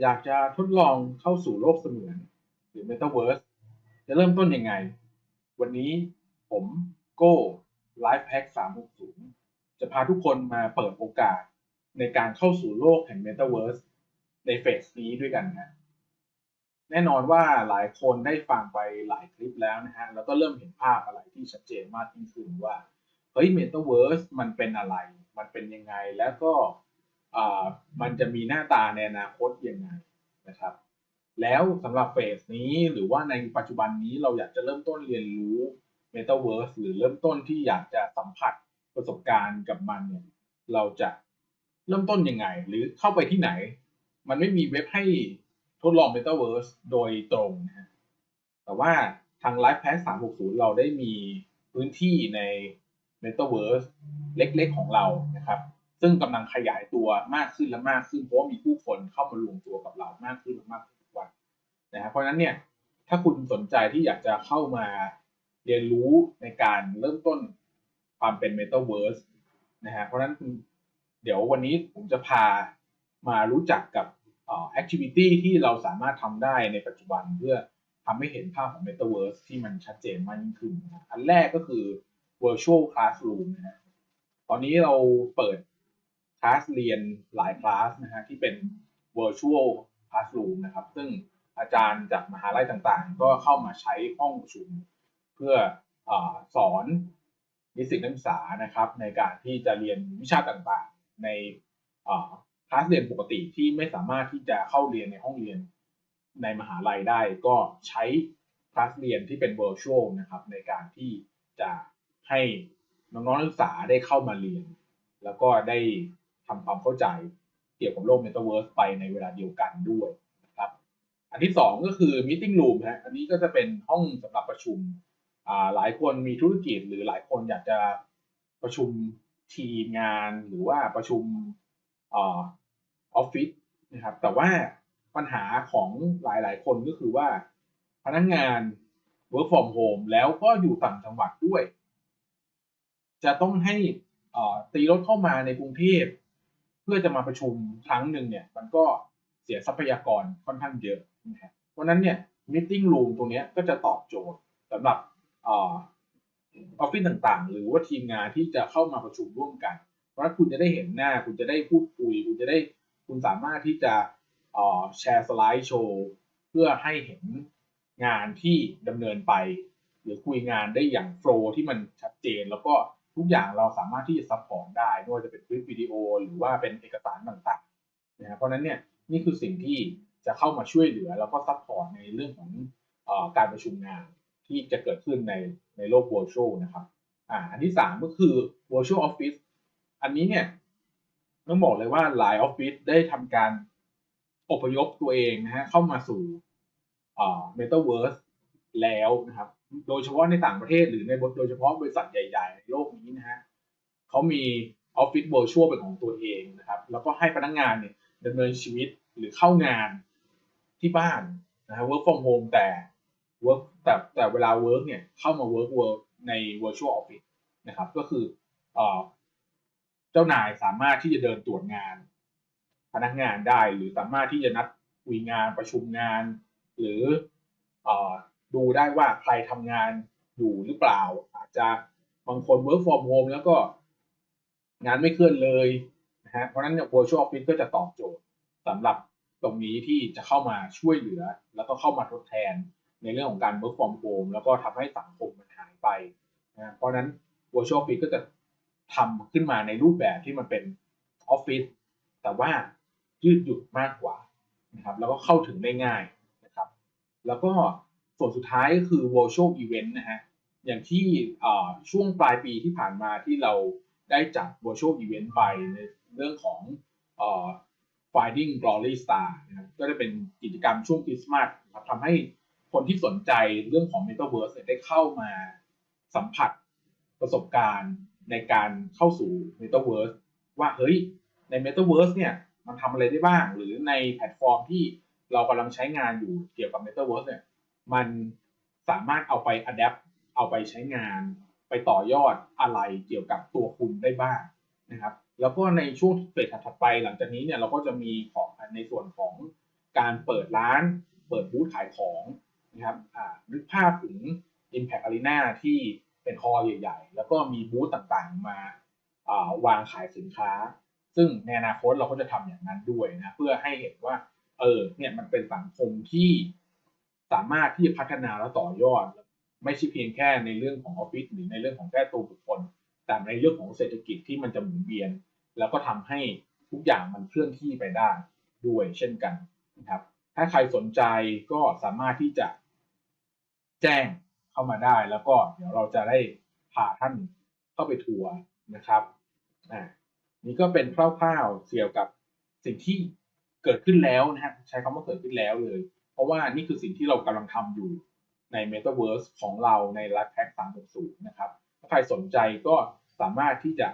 อยากจะทดลองเข้าสู่โลกเสมือน หรือ Metaverse จะเริ่มต้นยังไง วันนี้ผมโก้ Life Hack 360 จะพาทุกคนมาเปิดโอกาสในการเข้าสู่โลกแห่ง Metaverse ในเฟสนี้ด้วยกันนะแน่นอนว่าหลายคนได้ฟังไปหลายคลิปแล้วนะฮะ แล้วก็เริ่มเห็นภาพอะไรที่ชัดเจนมากยิ่งขึ้นว่า เฮ้ย Metaverse มันเป็นอะไร มันเป็นยังไง แล้วก็ มันจะมีหน้าตาในอนาคตยังไงนะครับ แล้วสำหรับเฟสนี้หรือว่าในปัจจุบันนี้เราอยากจะเริ่มต้นเรียนรู้ Metaverse หรือเริ่มต้นที่อยากจะสัมผัสประสบการณ์กับมันเนี่ย เราจะเริ่มต้นยังไง หรือเข้าไปที่ไหน มันไม่มีเว็บให้ทดลอง Metaverse โดยตรงนะฮะแต่ว่าทาง Life Pass 360 เราได้มีพื้นที่ใน Metaverse เล็กๆของเรานะครับ ซึ่งกำลังขยายตัวมากขึ้นและมากขึ้นเพราะว่ามีผู้คนเข้ามารวมตัวกับเรามากขึ้นมากขึ้นทุกวันนะครับเพราะฉะนั้นเนี่ยถ้าคุณสนใจที่อยากจะเข้ามาเรียนรู้ในการเริ่มต้นความเป็น Metaverse นะฮะเพราะฉะนั้นเดี๋ยววันนี้ผมจะพามารู้จักกับแอคทิวิตี้ที่เราสามารถทำได้ในปัจจุบันเพื่อทำให้เห็นภาพของ Metaverse ที่มันชัดเจนมากยิ่งขึ้นนะอันแรกก็คือ Virtual Classroom นะฮะ ตอนนี้เราเปิด คลาสเรียนหลายคลาสนะฮะที่เป็น Virtual Classroom นะครับ ซึ่งอาจารย์จากมหาลัยต่างๆ ก็เข้ามาใช้ห้องประชุมเพื่ออสอนนิสิตนักศึกษานะครับ ในการที่จะเรียนวิชาต่างๆ ในคลาสเรียนปกติที่ไม่สามารถที่จะเข้าเรียนในห้องเรียนในมหาลัยได้ก็ใช้คลาสเรียนที่เป็น virtual นะครับในการที่จะให้น้องๆนักศึกษาได้เข้ามาเรียน แล้วก็ได้ ทำความเข้าใจเกี่ยวกับโลก Metaverse ไปในเวลาเดียวกันด้วยนะครับ อันที่สองก็คือ Meeting Room ฮะ อันนี้ก็จะเป็นห้องสำหรับประชุมหลายคนมีธุรกิจหรือหลายคนอยากจะประชุมทีมงานหรือว่าประชุมออฟฟิศนะครับ แต่ว่าปัญหาของหลายๆ คนก็คือว่าพนักงงาน work from home แล้วก็อยู่ต่างจังหวัดด้วย จะต้องให้ตีรถเข้ามาในกรุงเทพ พื่อจะมาประชุมครั้งหนึ่งเนี่ย มันก็เสียทรัพยากรค่อนข้างเยอะนะครับเพราะนั้นเนี่ย meeting room ตรงนี้ก็จะตอบโจทย์สำหรับออฟฟิศต่างๆ หรือว่าทีมงานที่จะเข้ามาประชุมร่วมกัน เพราะคุณจะได้เห็นหน้า คุณจะได้พูดคุย คุณจะได้คุณสามารถที่จะแชร์สไลด์โชว์เพื่อให้เห็นงานที่ดำเนินไป หรือคุยงานได้อย่างโฟล์ที่มันชัดเจนแล้วก็ ทุกอย่างเราสามารถที่จะซัพพอร์ตได้ไม่ว่าจะเป็นคลิปวิดีโอหรือว่าเป็นเอกสารต่างๆนะครับเพราะนั้นเนี่ยนี่คือสิ่งที่จะเข้ามาช่วยเหลือ แล้วก็ซัพพอร์ตในเรื่องของอการประชุมงานที่จะเกิดขึ้นในในโลก virtual นะครับอ่าอันที่สามก็คือ virtual office อันนี้เนี่ยต้องบอกเลยว่าหลายออฟฟิศได้ทำการอพยพตัวเองนะฮะเข้ามาสู่อ่า metaverse แล้วนะครับ โดยเฉพาะในต่างประเทศหรือในโดยเฉพาะบริษัทใหญ่ ๆ ในโลกนี้นะฮะเขามีออฟฟิศเวอร์ชวลเป็นของตัวเองนะครับ แล้วก็ให้พนักงงานเนี่ยดำเนินชีวิตหรือเข้างานที่บ้านนะฮะ work from home แต่ work แต่แต่เวลา work เนี่ยเข้ามา work work ใน virtual office นะครับ ก็คือเจ้านายสามารถที่จะเดินตรวจงาน พนักงานได้หรือสามารถที่จะนัดคุยงานประชุมงาน หรืออ ดูได้ว่าใครทำงานอยู่หรือเปล่า อาจจะบางคน work from home แล้วก็งานไม่เคลื่อนเลยนะฮะเพราะนั้นเนี่ย virtual office ก็จะตอบโจทย์สำหรับตรงนี้ที่จะเข้ามาช่วยเหลือ แล้วก็เข้ามาทดแทนในเรื่องของการ work from home แล้วก็ทำให้สังคมมันหายไปนะเพราะนั้น virtual office ก็จะทำขึ้นมาในรูปแบบที่มันเป็นออฟฟิศแต่ว่ายืดหยุ่นมากกว่านะครับแล้วก็เข้าถึงได้ง่ายนะครับ แล้วก็ ส่วนสุดท้ายก็คือ virtual event นะฮะ อย่างที่ช่วงปลายปีที่ผ่านมาที่เราได้จัด virtual event ไปในเรื่องของ finding glory star นะครับก็จะเป็นกิจกรรมช่วงคริสต์มาสครับทำให้คนที่สนใจเรื่องของ Metaverse ได้เข้ามาสัมผัสประสบการณ์ในการเข้าสู่ Metaverse ว่าเฮ้ยใน Metaverse เนี่ยมันทำอะไรได้บ้าง หรือในแพลตฟอร์มที่เรากำลังใช้งานอยู่เกี่ยวกับ Metaverse เนี่ย มันสามารถเอาไป adapt เอาไปใช้งาน ไปต่อยอดอะไรเกี่ยวกับตัวคุณได้บ้างนะครับ แล้วก็ในช่วงเฟสถัดไปหลังจากนี้เนี่ยเราก็จะมีของในส่วนของการเปิดร้าน เปิดบูธขายของนะครับอ่านึกภาพถึง Impact Arena ที่เป็นฮอใหญ่ ๆ แล้วก็มีบูธต่างๆมาอ่าวางขายสินค้า ซึ่งในอนาคตเราก็จะทำอย่างนั้นด้วยนะ เพื่อให้เห็นว่า เออ เนี่ยมันเป็นสังคมที่ สามารถที่จะพัฒนาและต่อยอด ไม่ใช่เพียงแค่ในเรื่องของออฟฟิศหรือในเรื่องของแค่ตัวบุคคล แต่ในเรื่องของเศรษฐกิจที่มันจะหมุนเวียน แล้วก็ทำให้ทุกอย่างมันเคลื่อนที่ไปได้ด้วยเช่นกันนะครับ ถ้าใครสนใจก็สามารถที่จะแจ้งเข้ามาได้ แล้วก็เดี๋ยวเราจะได้พาท่านเข้าไปทัวร์นะครับอ่านี่ก็เป็นคร่าวๆเกี่ยวกับสิ่งที่เกิดขึ้นแล้วนะฮะใช้คำว่าเกิดขึ้นแล้วเลย ราะว่านี่คือสิ่งที่เรากำลังทำอยู่ใน Metaverse ของเราใน l i f e Pack 360 นะครับ ถ้าใครสนใจก็สามารถที่จะ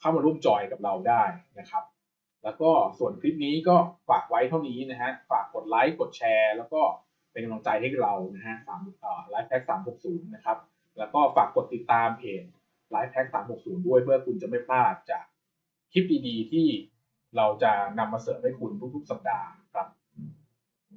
เข้ามาร่วมจอยกับเราได้นะครับ แล้วก็ส่วนคลิปนี้ก็ฝากไว้เท่านี้นะฮะ ฝากกดไลค์ กดแชร์ แล้วก็เป็นกำลังใจให้เรานะฮะสามไลฟ์แพ็กสามหกศูนย์นะครับ แล้วก็ฝากกดติดตามเพจไลฟ์แพ็กสามหกศูนย์ด้วยเพื่อคุณจะไม่พลาดจากคลิปดีๆที่เราจะนำมาเสิร์ฟให้คุณทุกๆ สัปดาห์ครับ